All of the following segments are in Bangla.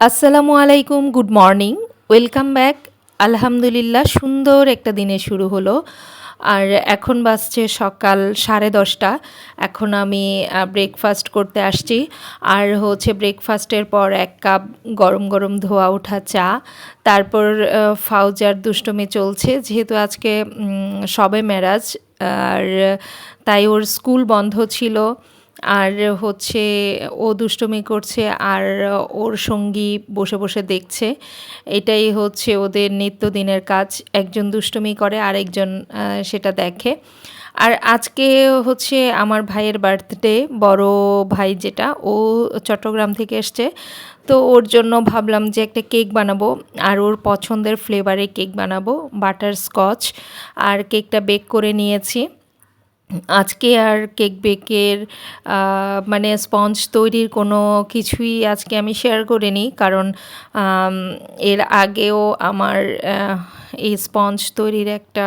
আসসালামু আলাইকুম, গুড মর্নিং। Welcome back. আলহামদুলিল্লাহ, সুন্দর একটা দিনে শুরু হলো। আর এখন বাজছে সকাল সাড়ে দশটা। এখন আমি ব্রেকফাস্ট করতে আসছি। আর হচ্ছে ব্রেকফাস্টের পর এক কাপ গরম গরম ধোয়া ওঠা চা। তারপর ফাউজার দুষ্টমি চলছে। যেহেতু আজকে সবে মেরাজ, আর তাই ওর স্কুল বন্ধ ছিল। আর হচ্ছে ও দুষ্টুমি করছে আর ওর সঙ্গী বসে বসে দেখছে। এটাই হচ্ছে ওদের নিত্যদিনের কাজ। একজন দুষ্টুমি করে আরেকজন আহ, সেটা দেখে। আর আজকে হচ্ছে আমার ভাইয়ের বার্থডে বড় ভাই যেটা ও চট্টগ্রাম থেকে এসছে। তো ওর জন্য ভাবলাম যে একটা কেক বানাবো আর ওর পছন্দের ফ্লেভারে কেক বানাবো বাটার স্কচ আর কেকটা বেক করে নিয়েছি। আজকে আর কেক বেকের মানে স্পঞ্জ তৈরির কোনো কিছুই আজকে আমি শেয়ার করিনি। কারণ এর আগেও আমার এই স্পঞ্জ তৈরির একটা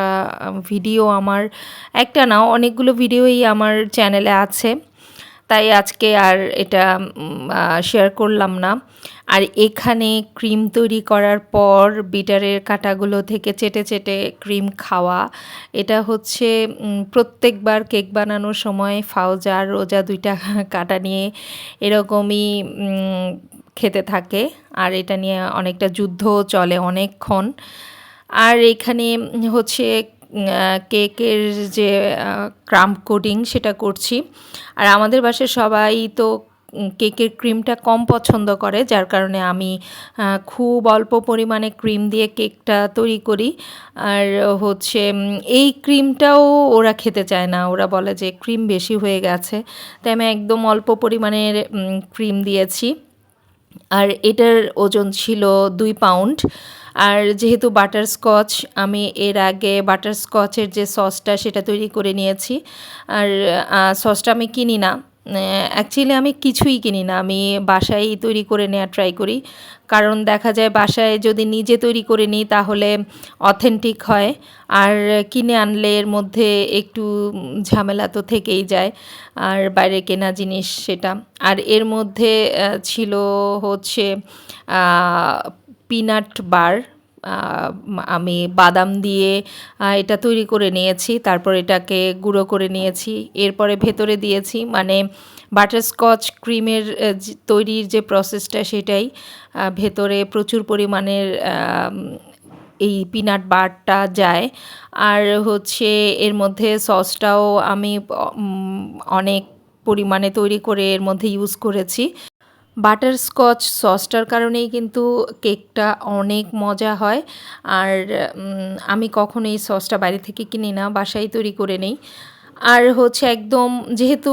ভিডিও আমার, একটা না, অনেকগুলো ভিডিওই আমার চ্যানেলে আছে। তাই আজকে আর এটা শেয়ার করলাম না। আর এখানে ক্রিম তৈরি করার পর বিটারের কাটাগুলো থেকে চেটে চেটে ক্রিম খাওয়া। এটা হচ্ছে প্রত্যেকবার কেক বানানোর সময় ফাউজা রোজা দুইটা কাটা নিয়ে এরকমই খেতে থাকে। আর এটা নিয়ে অনেকটা যুদ্ধ চলে অনেকক্ষণ। আর এখানে হচ্ছে কেকের যে ক্রাম্প কোডিং সেটা করছি। আর আমাদের বাসায় সবাই তো কেকের ক্রিমটা কম পছন্দ করে, যার কারণে আমি খুব অল্প পরিমাণে ক্রিম দিয়ে কেকটা তৈরি করি। আর হচ্ছে এই ক্রিমটাও ওরা খেতে চায় না। ওরা বলে যে ক্রিম বেশি হয়ে গেছে। তাই আমি একদম অল্প পরিমাণের ক্রিম দিয়েছি। আর এটার ওজন ছিল দুই পাউন্ড। আর যেহেতু বাটার স্কচ, আমি এর আগে বাটার স্কচের যে সসটা সেটা তৈরি করে নিয়েছি। আর সসটা আমি কিনি না। অ্যাকচুয়ালি আমি কিছুই কিনি না আমি বাসায় তৈরি করে নেওয়ার ট্রাই করি। কারণ দেখা যায় বাসায় যদি নিজে তৈরি করে নিই তাহলে অথেন্টিক হয়। আর কিনে আনলে এর মধ্যে একটু ঝামেলা তো থেকেই যায়। আর বাইরে কেনা জিনিস সেটা। আর এর মধ্যে ছিল হচ্ছে পিনাট বার আমি বাদাম দিয়ে এটা তৈরি করে নিয়েছি, তারপর এটাকে গুঁড়ো করে নিয়েছি, এরপরে ভেতরে দিয়েছি মানে বাটারস্কচ ক্রিমের তৈরির যে প্রসেসটা সেটাই ভেতরে প্রচুর পরিমাণের এই পিনাট বারটা যায়, আর হচ্ছে এর মধ্যে সসটাও আমি অনেক পরিমাণে তৈরি করে এর মধ্যে ইউজ করেছি। বাটারস্কচ সসটার কারণেই কিন্তু কেকটা অনেক মজা হয়। আর আমি কখনো এই সসটা বাইরে থেকে কিনি না, বাসায় তৈরি করে নেই। আর হচ্ছে একদম যেহেতু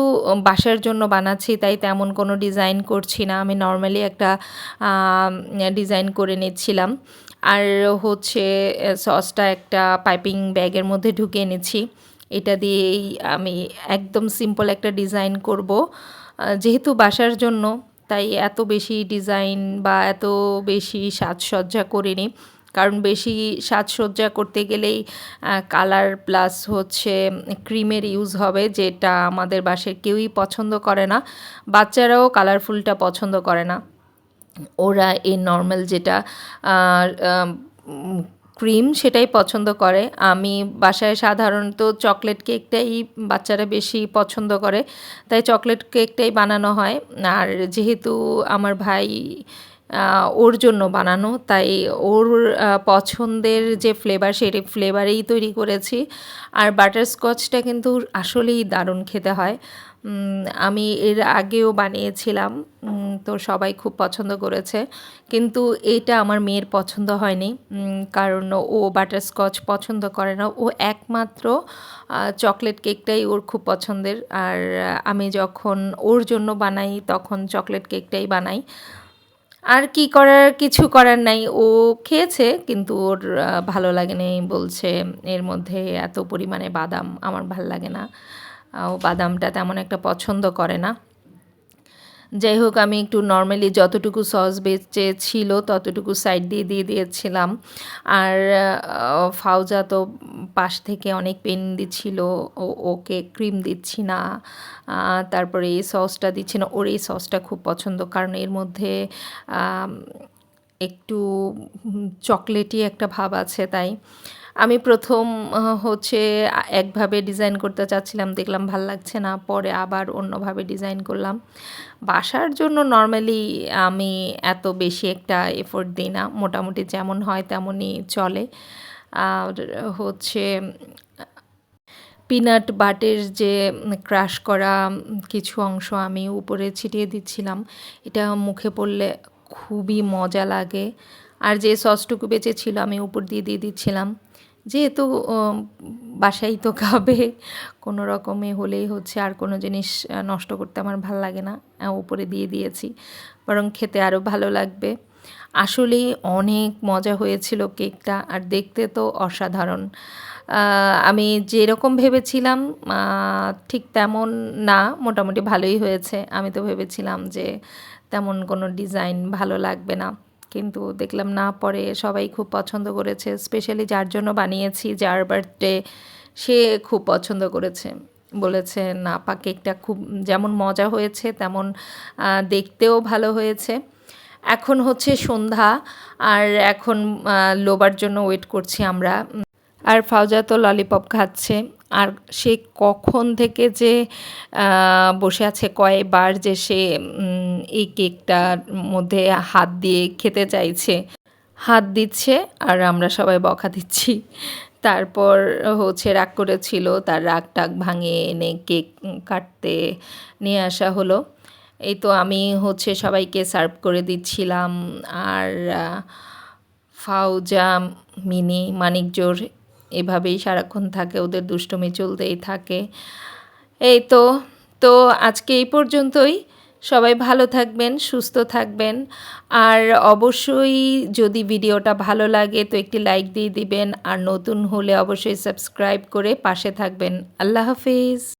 বাসার জন্য বানাচ্ছি, তাই তেমন কোনো ডিজাইন করছি না। আমি নর্মালি একটা ডিজাইন করে নিচ্ছিলাম। আর হচ্ছে সসটা একটা পাইপিং ব্যাগের মধ্যে ঢুকিয়ে নিচ্ছি। এটা দিয়েই আমি একদম সিম্পল একটা ডিজাইন করব। যেহেতু বাসার জন্য তাই এত বেশি ডিজাইন বা এত বেশি সাজসজ্জা করিনি। কারণ বেশি সাজসজ্জা করতে গেলেই কালার প্লাস হচ্ছে ক্রিমের ইউজ হবে, যেটা আমাদের বাসায় কেউই পছন্দ করে না। বাচ্চারাও কালারফুলটা পছন্দ করে না। ওরা এই নর্মাল যেটা ক্রিম সেটাই পছন্দ করে। আমি বাসায় সাধারণত চকলেট কেকটাই বাচ্চারা বেশি পছন্দ করে। তাই চকলেট কেকটাই বানানো হয়। আর যেহেতু আমার ভাই ওর জন্য বানানো, তাই ওর পছন্দের যে ফ্লেভার সেই ফ্লেভারেই তৈরি করেছি। আর বাটারস্কচটা কিন্তু আসলেই দারুণ খেতে হয়। আমি এর আগেও বানিয়েছিলাম তো সবাই খুব পছন্দ করেছে। কিন্তু এটা আমার মেয়ের পছন্দ হয়নি কারণ ও বাটারস্কচ পছন্দ করে না। ও একমাত্র চকলেট কেকটাই ওর খুব পছন্দের। আর আমি যখন ওর জন্য বানাই, তখন চকলেট কেকটাই বানাই। আর কি করার, কিছু করার নাই। ও খেয়েছে, কিন্তু ওর ভালো লাগেনি। বলছে, এর মধ্যে এত পরিমাণে বাদাম, আমার ভালো লাগে না। ও বাদামটা তেমন একটা পছন্দ করে না। যাই হোক আমি একটু নর্মালি যতটুকু সস বেচে ছিল ততটুকু সাইড দিয়ে দিয়ে দিয়েছিলাম। আর ফাউজা তো পাশ থেকে অনেক পেন দিচ্ছিল ওকে ক্রিম দিচ্ছি না তারপরে এই সসটা দিচ্ছি না, ওর এই সসটা খুব পছন্দ। কারণ এর মধ্যে একটু চকলেটি একটা ভাব আছে তাই। আমি প্রথম হচ্ছে একভাবে ডিজাইন করতে চাচ্ছিলাম, দেখলাম ভালো লাগছে না, পরে আবার অন্যভাবে ডিজাইন করলাম। বাসার জন্য নর্মালি আমি এত বেশি একটা এফোর্ট দিই না, মোটামুটি যেমন হয় তেমনই চলে। আর হচ্ছে পিনাট বাটের যে ক্রাশ করা কিছু অংশ আমি উপরে ছিটিয়ে দিচ্ছিলাম, এটা মুখে পড়লে খুবই মজা লাগে। আর যে সসটুকু বেঁচে ছিল আমি উপর দিয়ে দিয়ে দিচ্ছিলাম। যেহেতু বাসাই তো খাবে, কোনো রকমে হলেই হচ্ছে, আর কোনো জিনিস নষ্ট করতে আমার ভালো লাগে না উপরে দিয়ে দিয়েছি। বরং খেতে আরও ভালো লাগবে। আসলেই অনেক মজা হয়েছিল কেকটা, আর দেখতে তো অসাধারণ। আমি যেরকম ভেবেছিলাম ঠিক তেমন না, মোটামুটি ভালোই হয়েছে। আমি তো ভেবেছিলাম যে তেমন কোনো ডিজাইন ভালো লাগবে না। কিন্তু দেখলাম না, পরে সবাই খুব পছন্দ করেছে। স্পেশালি যার জন্য বানিয়েছি, যার বার্থডে সে খুব পছন্দ করেছে। বলেছে, না, পা কেকটা খুব যেমন মজা হয়েছে, তেমন দেখতেও ভালো হয়েছে। এখন হচ্ছে সন্ধ্যা, আর এখন লোবার জন্য ওয়েট করছি আমরা। আর ফাউজা তো ললিপপ খাচ্ছে। আর সে কখন থেকে যে বসে আছে কয়েকবার যে সে এই কেকটার মধ্যে হাত দিয়ে খেতে চাইছে, হাত দিচ্ছে আর আমরা সবাই বকা দিচ্ছি। তারপর হচ্ছে রাগ করেছিল, তার রাগ টাগ ভাঙিয়ে এনে কেক কাটতে নিয়ে আসা হলো। এই তো আমি হচ্ছে সবাইকে সার্ভ করে দিচ্ছিলাম। আর ফাউজা, মিনি, মানিকজোর এভাবেই সারাক্ষণ থাকে, ওদের দুষ্টুমি চলতেই থাকে। এই তো তো আজকে এই পর্যন্তই। সবাই ভালো থাকবেন, সুস্থ থাকবেন। আর অবশ্যই যদি ভিডিওটা ভালো লাগে তো একটি লাইক দিয়ে দিবেন। আর নতুন হলে অবশ্যই সাবস্ক্রাইব করে পাশে থাকবেন। আল্লাহ হাফিজ।